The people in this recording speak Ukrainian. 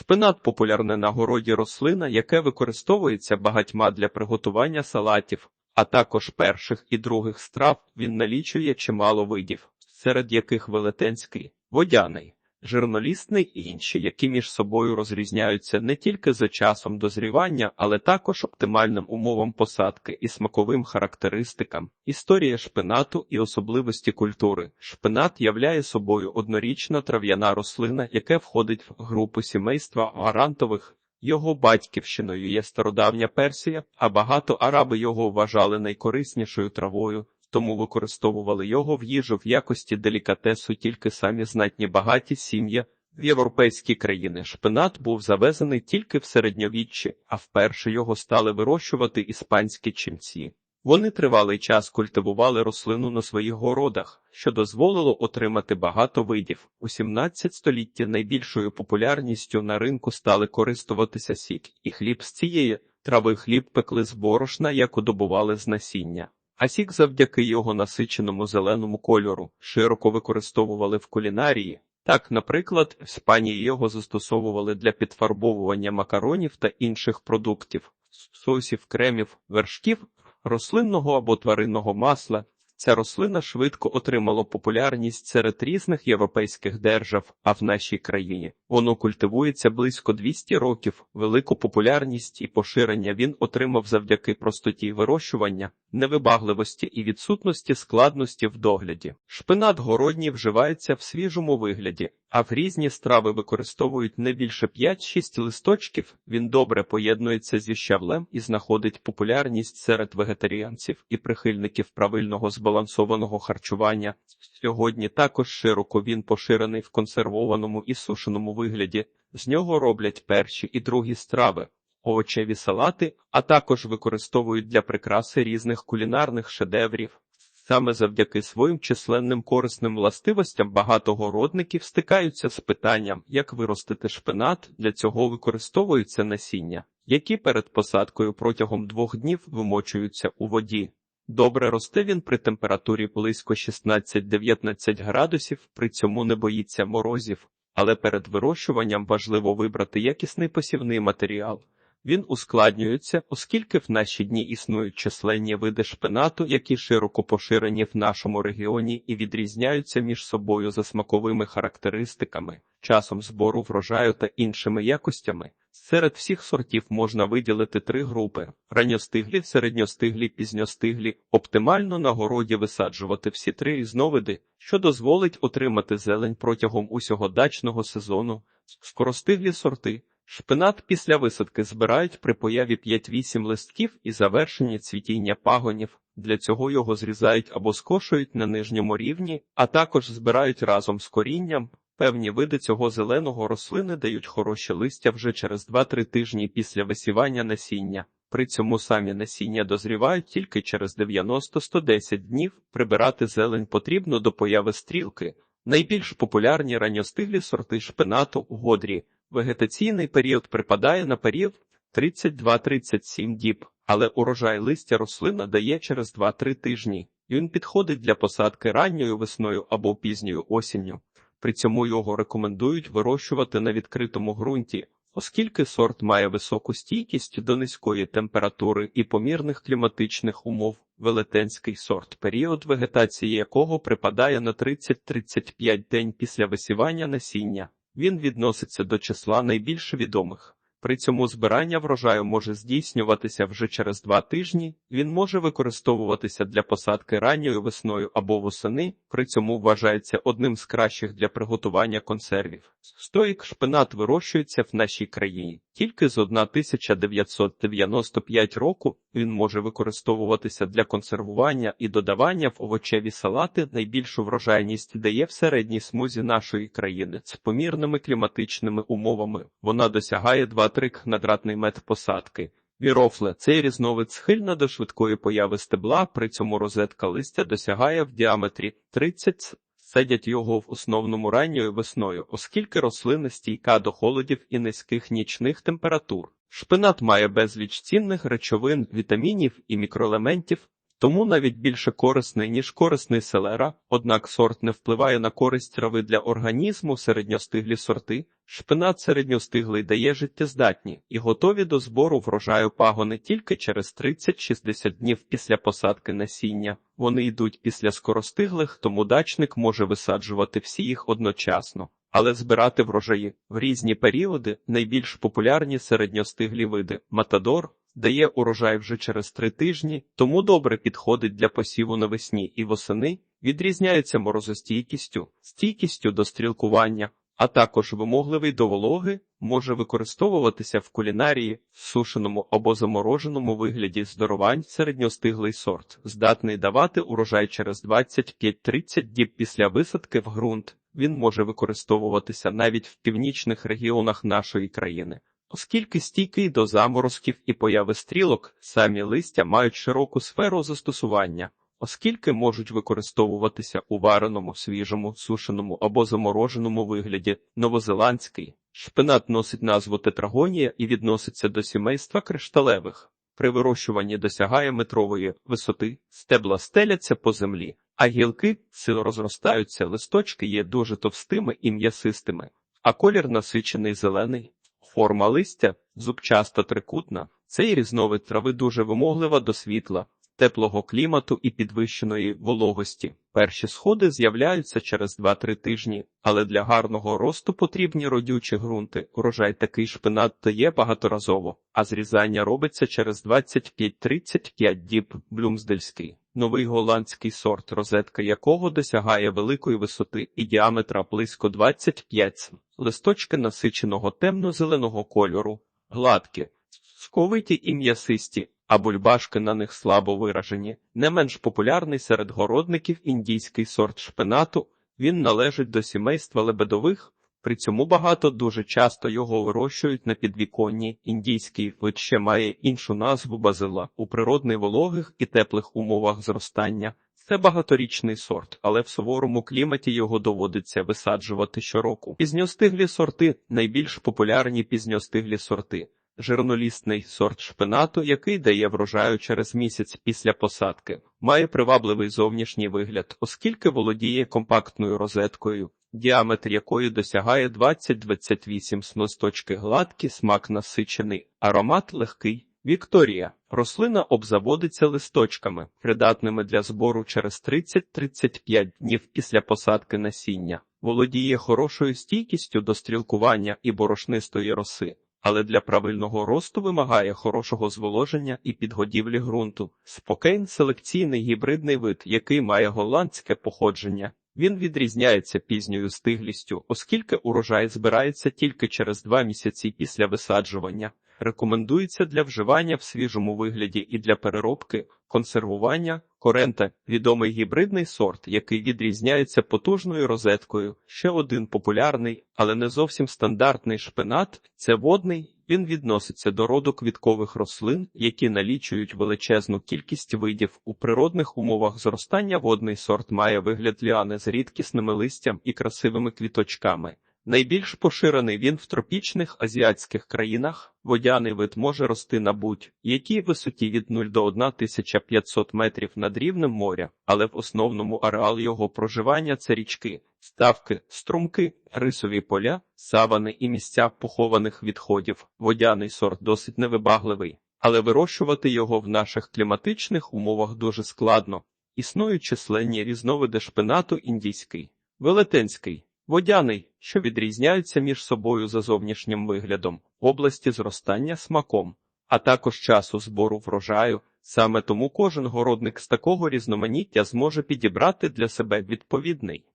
Шпинат популярна на городі рослина, яке використовується багатьма для приготування салатів, а також перших і других страв. Він налічує чимало видів, серед яких велетенський, водяний, жирнолісний і інші, які між собою розрізняються не тільки за часом дозрівання, але також оптимальним умовам посадки і смаковим характеристикам. Історія шпинату і особливості культури. Шпинат являє собою однорічна трав'яна рослина, яка входить в групу сімейства арантових. Його батьківщиною є стародавня Персія, а багато араби його вважали найкориснішою травою, тому використовували його в їжу в якості делікатесу тільки самі знатні багаті сім'ї. В європейські країни шпинат був завезений тільки в середньовіччі, а вперше його стали вирощувати іспанські чимці. Вони тривалий час культивували рослину на своїх городах, що дозволило отримати багато видів. У 17 столітті найбільшою популярністю на ринку стали користуватися сік і хліб з цієї трави хліб пекли з борошна, яку добували з насіння. А сік завдяки його насиченому зеленому кольору широко використовували в кулінарії. Так, наприклад, в Іспанії його застосовували для підфарбовування макаронів та інших продуктів, сосів, кремів, вершків, рослинного або тваринного масла. Ця рослина швидко отримала популярність серед різних європейських держав, а в нашій країні воно культивується близько 200 років. Велику популярність і поширення він отримав завдяки простоті вирощування, невибагливості і відсутності складності в догляді. Шпинат городній вживається в свіжому вигляді, а в різні страви використовують не більше 5-6 листочків. Він добре поєднується зі щавлем і знаходить популярність серед вегетаріанців і прихильників правильного збалансованого харчування. Сьогодні також широко він поширений в консервованому і сушеному вигляді. З нього роблять перші і другі страви. Овочеві салати, а також використовують для прикраси різних кулінарних шедеврів. Саме завдяки своїм численним корисним властивостям багато городників стикаються з питанням, як виростити шпинат. Для цього використовуються насіння, які перед посадкою протягом двох днів вимочуються у воді. Добре росте він при температурі близько 16-19 градусів, при цьому не боїться морозів, але перед вирощуванням важливо вибрати якісний посівний матеріал. Він ускладнюється, оскільки в наші дні існують численні види шпинату, які широко поширені в нашому регіоні і відрізняються між собою за смаковими характеристиками, часом збору врожаю та іншими якостями. Серед всіх сортів можна виділити три групи: ранньостиглі, середньостиглі, пізньостиглі. Оптимально на городі висаджувати всі три різновиди, що дозволить отримати зелень протягом усього дачного сезону, скоростиглі сорти. Шпинат після висадки збирають при появі 5-8 листків і завершенні цвітіння пагонів. Для цього його зрізають або скошують на нижньому рівні, а також збирають разом з корінням. Певні види цього зеленого рослини дають хороші листя вже через 2-3 тижні після висівання насіння. При цьому самі насіння дозрівають тільки через 90-110 днів. Прибирати зелень потрібно до появи стрілки. Найбільш популярні ранньостиглі сорти шпинату годрі. Вегетаційний період припадає на період 32-37 діб, але урожай листя рослина дає через 2-3 тижні. Він підходить для посадки ранньою весною або пізньою осінню. При цьому його рекомендують вирощувати на відкритому ґрунті, оскільки сорт має високу стійкість до низької температури і помірних кліматичних умов. Велетенський сорт, період вегетації якого припадає на 30-35 день після висівання насіння. Він відноситься до числа найбільш відомих. При цьому збирання врожаю може здійснюватися вже через два тижні. Він може використовуватися для посадки ранньою весною або восени. При цьому вважається одним з кращих для приготування консервів. Стоїк шпинат вирощується в нашій країні. Тільки з 1995 року він може використовуватися для консервування і додавання в овочеві салати. Найбільшу врожайність дає в середній смузі нашої країни з помірними кліматичними умовами. Вона досягає 2-3 квадратний метр посадки. Вірофле цей різновид схильна до швидкої появи стебла, при цьому розетка листя досягає в діаметрі 30 Садять його в основному ранньою весною, оскільки рослина стійка до холодів і низьких нічних температур. Шпинат має безліч цінних речовин, вітамінів і мікроелементів. Тому навіть більше корисний, ніж корисний селера, однак сорт не впливає на користь трави для організму, середньостиглі сорти. Шпинат середньостиглий дає життєздатні і готові до збору врожаю пагони тільки через 30-60 днів після посадки насіння. Вони йдуть після скоростиглих, тому дачник може висаджувати всі їх одночасно. Але збирати врожаї в різні періоди найбільш популярні середньостиглі види Матадор дає урожай вже через три тижні, тому добре підходить для посіву навесні і восени, відрізняється морозостійкістю, стійкістю до стрілкування, а також вимогливий до вологи, може використовуватися в кулінарії, сушеному або замороженому вигляді здоровань середньостиглий сорт, здатний давати урожай через 25-30 діб після висадки в ґрунт. Він може використовуватися навіть в північних регіонах нашої країни. Оскільки стійкий до заморозків і появи стрілок, самі листя мають широку сферу застосування, оскільки можуть використовуватися у вареному, свіжому, сушеному або замороженому вигляді новозеландський. Шпинат носить назву тетрагонія і відноситься до сімейства кришталевих. При вирощуванні досягає метрової висоти, стебла стеляться по землі, а гілки сило розростаються, листочки є дуже товстими і м'ясистими, а колір насичений зелений. Форма листя зубчаста трикутна. Цей різновид трави дуже вимоглива до світла, теплого клімату і підвищеної вологості. Перші сходи з'являються через 2-3 тижні, але для гарного росту потрібні родючі ґрунти. Урожай такий шпинат дає багаторазово, а зрізання робиться через 25-35 діб блюмсдельський. Новий голландський сорт, розетка якого досягає великої висоти і діаметра близько 25 см. Листочки насиченого темно-зеленого кольору, гладкі, сковиті і м'ясисті, а бульбашки на них слабо виражені. Не менш популярний серед городників індійський сорт шпинату. Він належить до сімейства лебедових. При цьому багато дуже часто його вирощують на підвіконні. Індійський вид ще має іншу назву базила у природних вологих і теплих умовах зростання. Це багаторічний сорт, але в суворому кліматі його доводиться висаджувати щороку. Пізньостиглі сорти найбільш популярні пізньостиглі сорти. Жирнолісний сорт шпинату, який дає врожаю через місяць після посадки, має привабливий зовнішній вигляд, оскільки володіє компактною розеткою, діаметр якої досягає 20-28 см. Листочки гладкі, смак насичений, аромат легкий. Вікторія. Рослина обзаводиться листочками, придатними для збору через 30-35 днів після посадки насіння, володіє хорошою стійкістю до стрілкування і борошнистої роси, але для правильного росту вимагає хорошого зволоження і підгодівлі ґрунту. Спокейн селекційний гібридний вид, який має голландське походження. Він відрізняється пізньою стиглістю, оскільки урожай збирається тільки через два місяці після висаджування. Рекомендується для вживання в свіжому вигляді і для переробки, консервування, корента, відомий гібридний сорт, який відрізняється потужною розеткою. Ще один популярний, але не зовсім стандартний шпинат це водний. Він відноситься до роду квіткових рослин, які налічують величезну кількість видів. У природних умовах зростання водний сорт має вигляд ліани з рідкісними листям і красивими квіточками. Найбільш поширений він в тропічних азіатських країнах. Водяний вид може рости на будь-якій висоті від 0 до 1500 метрів над рівнем моря, але в основному ареал його проживання це річки, ставки, струмки, рисові поля, савани і місця похованих відходів. Водяний сорт досить невибагливий, але вирощувати його в наших кліматичних умовах дуже складно. Існують численні різновиди шпинату індійський, велетенський. Водяний, що відрізняються між собою за зовнішнім виглядом, області зростання смаком, а також часу збору врожаю. Саме тому кожен городник з такого різноманіття зможе підібрати для себе відповідний